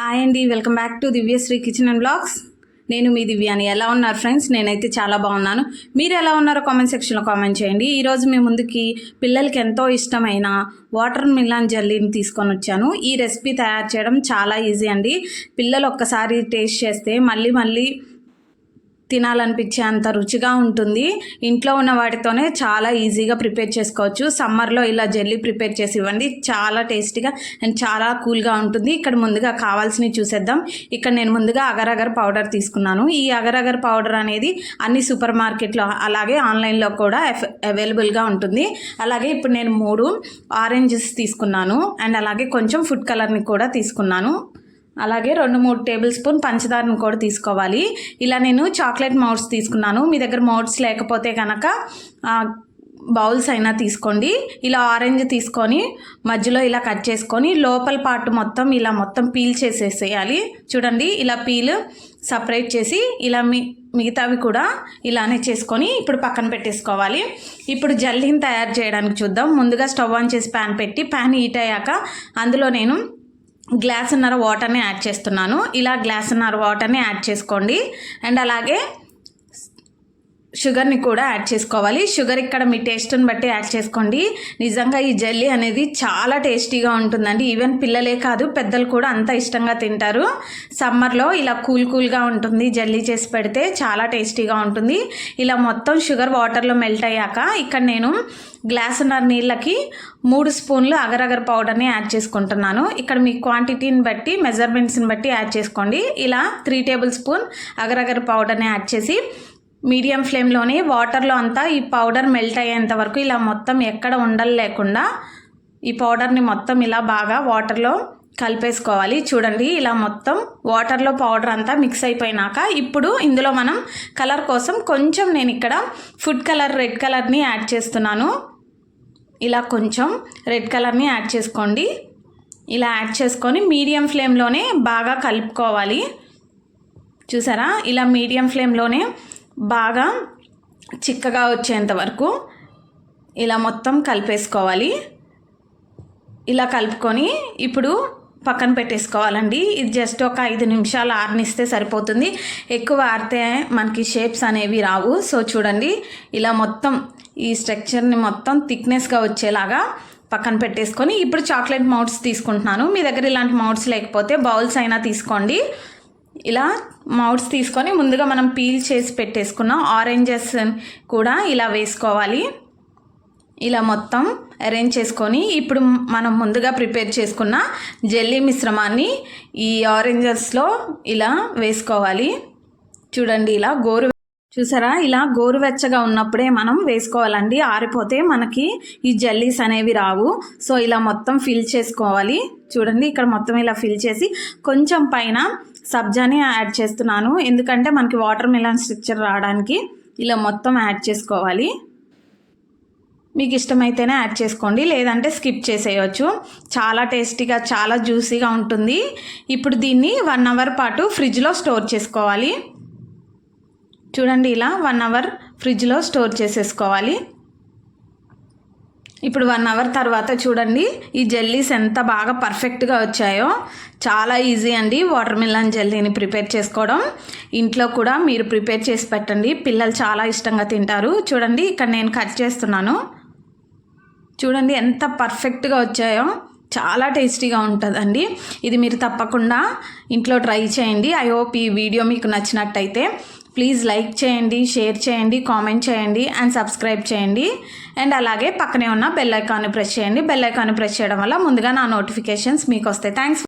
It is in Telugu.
హాయ్ అండి welcome back to Divyasri kitchen and vlogs. నేను మీ దివ్యాని. ఎలా ఉన్నారు ఫ్రెండ్స్? నేనైతే చాలా బాగున్నాను. మీరు ఎలా ఉన్నారో కామెంట్ సెక్షన్లో కామెంట్ చేయండి. ఈరోజు మీ ముందుకి పిల్లలకి ఎంతో ఇష్టమైన వాటర్ మిలాన్ జల్లీని తీసుకొని వచ్చాను. ఈ రెసిపీ తయారు చేయడం చాలా ఈజీ అండి. పిల్లలు ఒక్కసారి టేస్ట్ చేస్తే మళ్ళీ మళ్ళీ తినాలనిపించే అంత రుచిగా ఉంటుంది. ఇంట్లో ఉన్న వాటితోనే చాలా ఈజీగా ప్రిపేర్ చేసుకోవచ్చు. సమ్మర్లో ఇలా జెల్లీ ప్రిపేర్ చేసి ఇవ్వండి. చాలా టేస్టీగా అండ్ చాలా కూల్గా ఉంటుంది. ఇక్కడ ముందుగా కావాల్సినవి చూసేద్దాం. ఇక్కడ నేను ముందుగా అగరగర్ పౌడర్ తీసుకున్నాను. ఈ అగరగర్ పౌడర్ అనేది అన్ని సూపర్ మార్కెట్లో అలాగే ఆన్లైన్లో కూడా అవైలబుల్గా ఉంటుంది. అలాగే ఇప్పుడు నేను మూడు ఆరెంజెస్ తీసుకున్నాను. అండ్ అలాగే కొంచెం ఫుడ్ కలర్ని కూడా తీసుకున్నాను. అలాగే రెండు మూడు టేబుల్ స్పూన్ పంచదారను కూడా తీసుకోవాలి. ఇలా నేను చాక్లెట్ మౌడ్స్ తీసుకున్నాను. మీ దగ్గర మౌడ్స్ లేకపోతే కనుక బౌల్స్ అయినా తీసుకోండి. ఇలా ఆరెంజ్ తీసుకొని మధ్యలో ఇలా కట్ చేసుకొని లోపల పార్ట్ మొత్తం ఇలా మొత్తం పీల్ చేసేసేయాలి. చూడండి ఇలా పీల్ సపరేట్ చేసి ఇలా మీ మిగతావి కూడా ఇలానే చేసుకొని ఇప్పుడు పక్కన పెట్టేసుకోవాలి. ఇప్పుడు జల్లీని తయారు చేయడానికి చూద్దాం. ముందుగా స్టవ్ ఆన్ చేసి ప్యాన్ పెట్టి ప్యాన్ హీట్ అయ్యాక అందులో నేను గ్లాసున్నర వాటర్ని యాడ్ చేస్తున్నాను. ఇలా గ్లాసున్నర వాటర్ని యాడ్ చేసుకోండి. అండ్ అలాగే షుగర్ని కూడా యాడ్ చేసుకోవాలి. షుగర్ ఇక్కడ మీ టేస్ట్ని బట్టి యాడ్ చేసుకోండి. నిజంగా ఈ జల్లీ అనేది చాలా టేస్టీగా ఉంటుందండి. ఈవెన్ పిల్లలే కాదు పెద్దలు కూడా అంత ఇష్టంగా తింటారు. సమ్మర్లో ఇలా కూల్ కూల్గా ఉంటుంది జల్లీ చేసి పెడితే చాలా టేస్టీగా ఉంటుంది. ఇలా మొత్తం షుగర్ వాటర్లో మెల్ట్ అయ్యాక ఇక్కడ నేను గ్లాసున్నర నీళ్ళకి మూడు స్పూన్లు అగరగర్ పౌడర్ని యాడ్ చేసుకుంటున్నాను. ఇక్కడ మీ క్వాంటిటీని బట్టి మెజర్మెంట్స్ని బట్టి యాడ్ చేసుకోండి. ఇలా త్రీ టేబుల్ స్పూన్ అగరగర్ పౌడర్ని యాడ్ చేసి మీడియం ఫ్లేమ్లోనే వాటర్లో అంతా ఈ పౌడర్ మెల్ట్ అయ్యేంత వరకు ఇలా మొత్తం ఎక్కడ ఉండలు లేకుండా ఈ పౌడర్ని మొత్తం ఇలా బాగా వాటర్లో కలిపేసుకోవాలి. చూడండి ఇలా మొత్తం వాటర్లో పౌడర్ అంతా మిక్స్ అయిపోయినాక ఇప్పుడు ఇందులో మనం కలర్ కోసం కొంచెం నేను ఇక్కడ ఫుడ్ కలర్ రెడ్ కలర్ని యాడ్ చేస్తున్నాను. ఇలా కొంచెం రెడ్ కలర్ని యాడ్ చేసుకోండి. ఇలా యాడ్ చేసుకొని మీడియం ఫ్లేమ్లోనే బాగా కలుపుకోవాలి. చూసారా? ఇలా మీడియం ఫ్లేమ్లోనే బాగా చిక్కగా వచ్చేంత వరకు ఇలా మొత్తం కలిపేసుకోవాలి. ఇలా కలుపుకొని ఇప్పుడు పక్కన పెట్టేసుకోవాలండి. ఇది జస్ట్ ఒక ఐదు నిమిషాలు ఆరనిస్తే సరిపోతుంది. ఎక్కువ ఆరితే మనకి షేప్స్ అనేవి రావు. సో చూడండి ఇలా మొత్తం ఈ స్ట్రక్చర్ని మొత్తం థిక్నెస్గా వచ్చేలాగా పక్కన పెట్టేసుకొని ఇప్పుడు చాక్లెట్ మౌట్స్ తీసుకుంటున్నాను. మీ దగ్గర ఇలాంటి మౌట్స్ లేకపోతే బౌల్స్ అయినా తీసుకోండి. ఇలా మౌట్స్ తీసుకొని ముందుగా మనం పీల్ చేసి పెట్టేసుకున్న ఆరెంజెస్ కూడా ఇలా వేసుకోవాలి. ఇలా మొత్తం అరేంజ్ చేసుకొని ఇప్పుడు మనం ముందుగా ప్రిపేర్ చేసుకున్న జెల్లీ మిశ్రమాన్ని ఈ ఆరెంజెస్లో ఇలా వేసుకోవాలి. చూడండి ఇలా గోరు చూసారా? ఇలా గోరువెచ్చగా ఉన్నప్పుడే మనం వేసుకోవాలండి. ఆరిపోతే మనకి ఈ జెల్లీస్ అనేవి రావు. సో ఇలా మొత్తం ఫిల్ చేసుకోవాలి. చూడండి ఇక్కడ మొత్తం ఇలా ఫిల్ చేసి కొంచెం పైన సబ్జాని యాడ్ చేస్తున్నాను. ఎందుకంటే మనకి వాటర్ మిలన్ స్ట్రక్చర్ రావడానికి ఇలా మొత్తం యాడ్ చేసుకోవాలి. మీకు ఇష్టమైతేనే యాడ్ చేసుకోండి. లేదంటే స్కిప్ చేసేయచ్చు. చాలా టేస్టీగా చాలా జ్యూసీగా ఉంటుంది. ఇప్పుడు దీన్ని వన్ అవర్ పాటు ఫ్రిడ్జ్లో స్టోర్ చేసుకోవాలి. చూడండి ఇలా వన్ అవర్ ఫ్రిడ్జ్లో స్టోర్ చేసేసుకోవాలి. ఇప్పుడు వన్ అవర్ తర్వాత చూడండి ఈ జెల్లీస్ ఎంత బాగా పర్ఫెక్ట్గా వచ్చాయో. చాలా ఈజీ అండి వాటర్ మిలన్ జెల్లీని ప్రిపేర్ చేసుకోవడం. ఇంట్లో కూడా మీరు ప్రిపేర్ చేసి పెట్టండి. పిల్లలు చాలా ఇష్టంగా తింటారు. చూడండి ఇక్కడ నేను కట్ చేస్తున్నాను. చూడండి ఎంత పర్ఫెక్ట్గా వచ్చాయో. చాలా టేస్టీగా ఉంటుందండి. ఇది మీరు తప్పకుండా ఇంట్లో ట్రై చేయండి. ఐ హోప్ ఈ వీడియో మీకు నచ్చినట్టయితే. ప్లీజ్ లైక్ చేయండి షేర్ చేయండి కామెంట్ చేయండి అండ్ సబ్స్క్రైబ్ చేయండి. అండ్ అలాగే పక్కనే ఉన్న బెల్ ఐకాన్ని ప్రెస్ చేయండి. బెల్ ఐకాన్ని ప్రెస్ చేయడం వల్ల ముందుగా నా నోటిఫికేషన్స్ మీకు వస్తాయి. థ్యాంక్స్